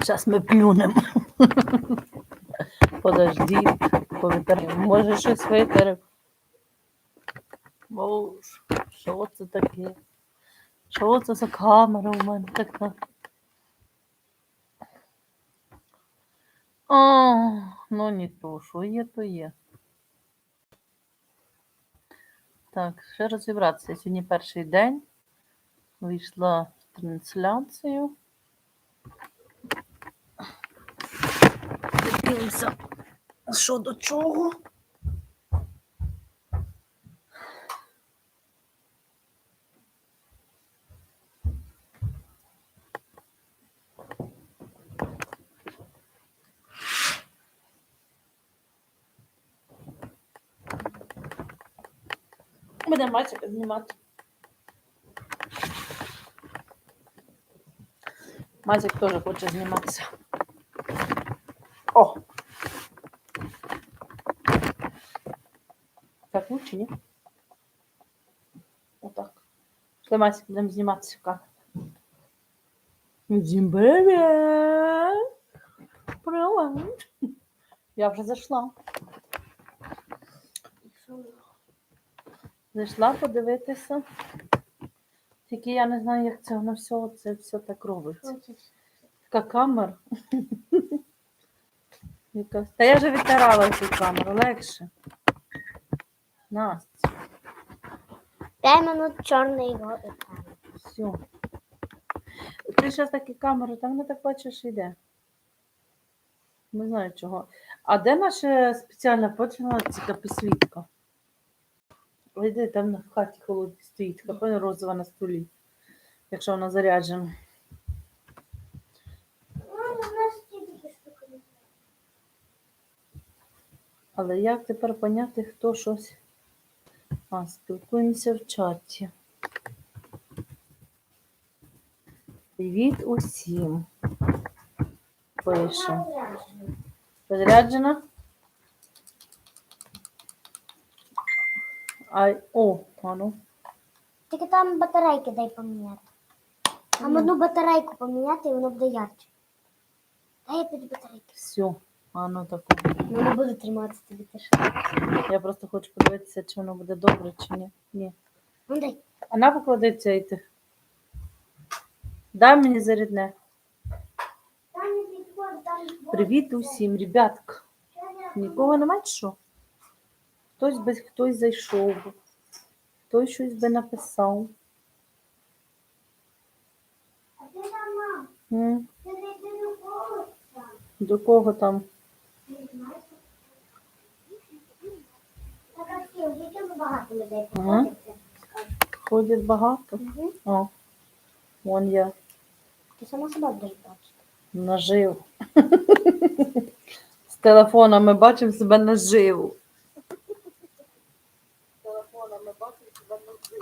Зараз ми плюнемо. Подожди, повитер. Може щось витерев. Боже, що це таке? Що це за камера у мене така? А, ну не то, що є, то є. Так, ще розібратися. Сьогодні перший день. Вийшла в трансляцію. Дивимося, що до чого. Буде мальчика знімати. Мазик теж хоче зніматися. О! Так лучше, ні? Отак. Пішли, Масик, будемо зніматися в камеру. Всім привіт! Привіт! Я вже зайшла. Зайшла подивитися. Тільки я не знаю, як це воно все, це все так робиться. Така камера. Якась- Та я вже відтирала цю камеру, легше. Настя, П'ять минут чорний його екран. все. Ти зараз такі камери, там не так бачиш йде. Не знаю чого. А де наша спеціальна почина ця підсвітка? Йди, там на в хаті холодна стоїть, така розова на столі, якщо вона заряджена. Але як тепер поняти, хто щось. А, спілкуємося в чаті. Привіт усім. Пише. Розряджена? Ай, о, а ну. Тільки там батарейки дай поміняти. Там одну батарейку поміняти і воно буде ярче. Дай я п'ять батарейки. Все. А ну таку. Ну не буду триматися тобі теж. Я просто хочу подивитися, чи воно буде добре, чи ні. Ні. Ну дай. А на поклади цей ти. Дай мені зарядне. Привіт усім, ребятка. Нікого немає чи що? Хтось би хтось зайшов. Хтось щось би написав. М, До кого там? багато людей Ага. Ходять багато? Мгм. О, вон я Ти сама себе будеш бачити. нажив. З телефона ми бачимо себе наживу. З телефона ми бачимо себе наживу. Ари-дура-ді-ра-ди-ди-дура-пу-ра-ра.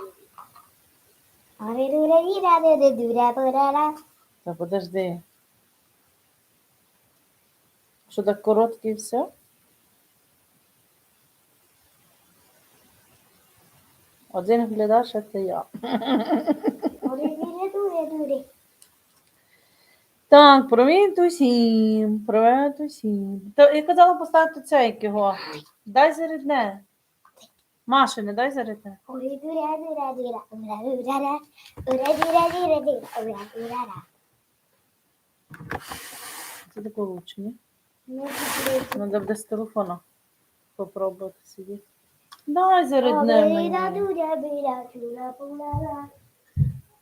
Та подожди. Що так коротке і все? Один глядач це я. Так, привіт усім. Привіт усім. То я казала поставити цей як його. Дай зарядне. Маша, не дай. Ура-ура-ра. Це таке лучше, ні? Ну, дивись. Буде з телефона попробувати сидіти. Дай зарядне мені.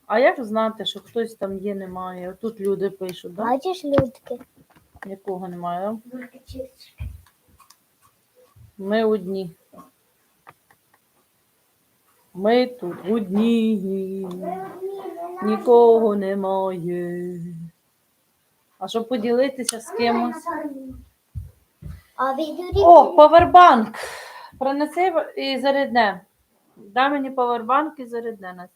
А як знати, що хтось там є, немає? Тут люди пишуть, да? Бачиш, людки? Нікого немає. да? Ми одні. Ми тут одні. Нікого немає. А щоб поділитися з кимось. О, павербанк. Принеси і зарядне. Дай мені павербанк і зарядне.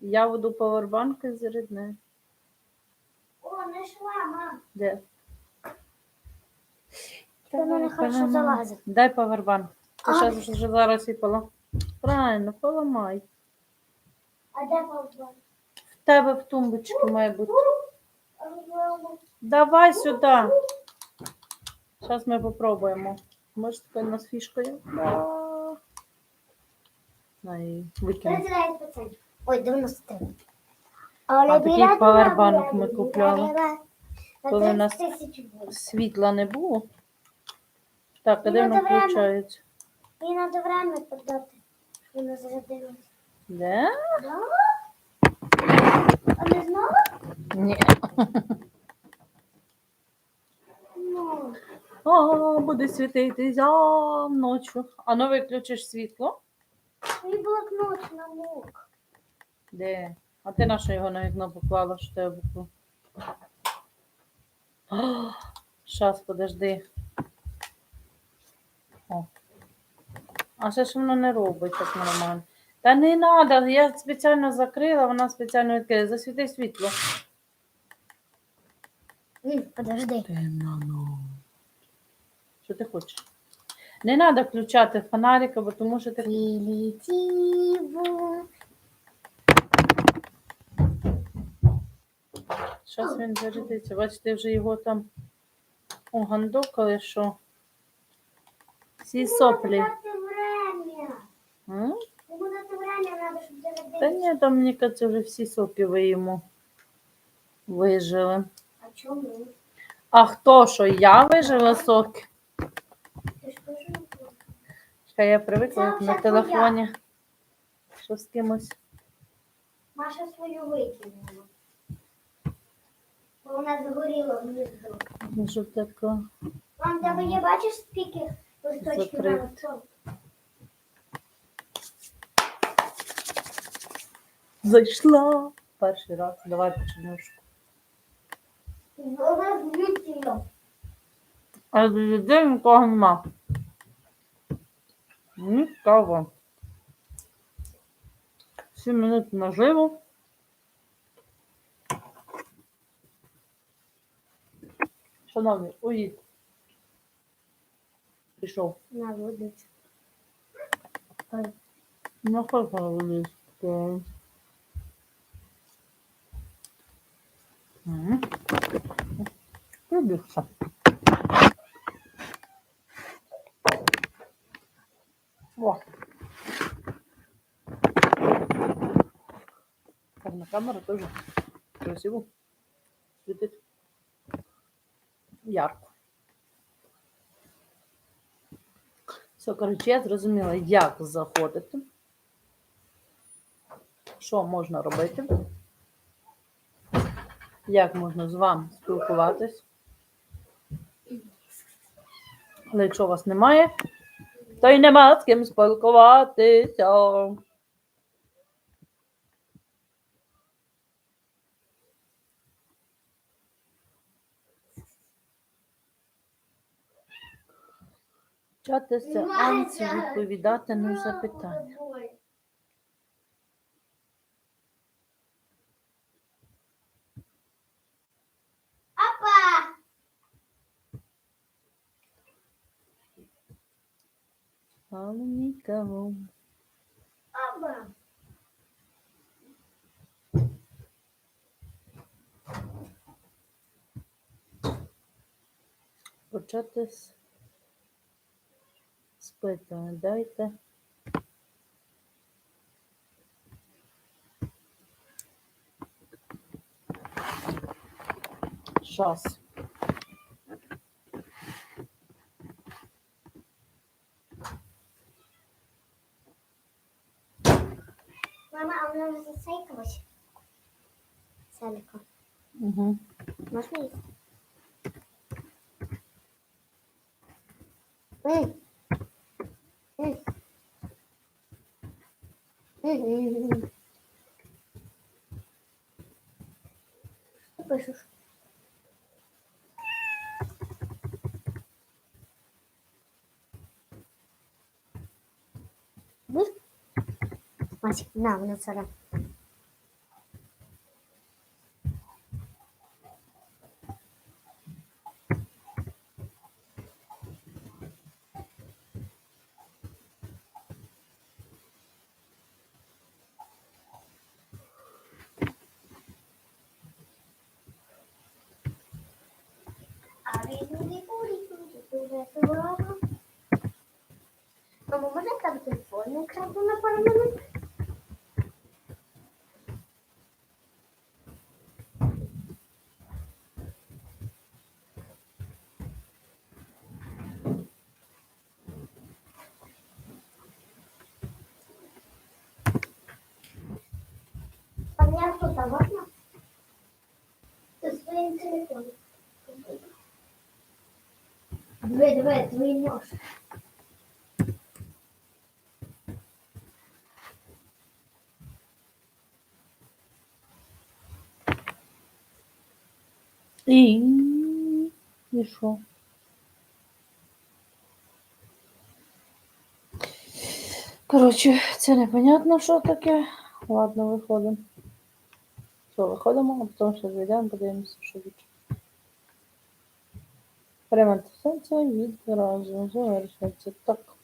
Я веду павербанк і зарядне. О, знайшла, мам. Де? В мене хорошо залазить. Дай павербанк. Ти А. зараз пола. Правильно, поламай. А де? В тебе в тумбочці має бути. Давай сюди. Зараз ми попробуємо. Може, у нас. 39%. Ой, 93. А такий павербанк ми купляли, коли у нас. Світла не було. Так, а де воно включається? І треба время подати. Воно зарядилося. Да? А не знала? Ні. Ну. О, буде світитися ночі. А ну виключиш світло? Мій блокнот намок. Де? А ти на що його на вікно поклала, що тебе букву? Щас, подожди. А ще ж воно не робить так нормально. Та не треба, я спеціально закрила, вона спеціально відкрила. Засвіти світло. М, Подожди. Ну. Що ти хочеш? Не треба включати фонарика, бо тому що ти Прилетіло. Зараз він зарядиться. Бачите, вже його там огандокали, що всі соплі. Время. М? Йому дати время, треба, щоб Та ні, там мені кажеться, вже всі соки ви йому вижили. А чому? А хто що? Я вижила соки? Ти ж кажеш. Чекай, я привикла Це як вже на телефоні. Що з кимось. Маша свою викинула. Бо вона згоріла гніздо. Що така? Мам, тебе є, бачиш, скільки листочків на листок? Зайшла. Перший раз. Давай почнеш. А до людей нікого нема. Нікого. Сім минут наживо. Шановний, уїдь. Пішов. На водицю. Ну, хай виліз. Прибігся. О. Так, на камеру тоже красиво. Світить. Ярко. Все, коротше, я зрозуміла, як заходити. Що можна робити? Як можна з вами спілкуватись? Але якщо вас немає, то й нема з ким спілкуватися. Вчати сеансі відповідати на запитання. Але нікого. Апа! Почати з з питання. Дайте. Час. Мама, а вона вже засейкалась? Саліка. Угу. Можна їсти? М. М. Мгм. Що пишеш? Будь? Масик, на, вона цара. Записувала. Мамо, може там телефон краду на пару минут? Пані тут можна? Ти своїм телефоном. Диви, диви, твій нож. І. І що? Коротше, це непонятно, що таке. Ладно, виходимо. Що, виходимо, а потім ще зайдемо, подивимося, що від. Ремонтація відразу завершується. Так.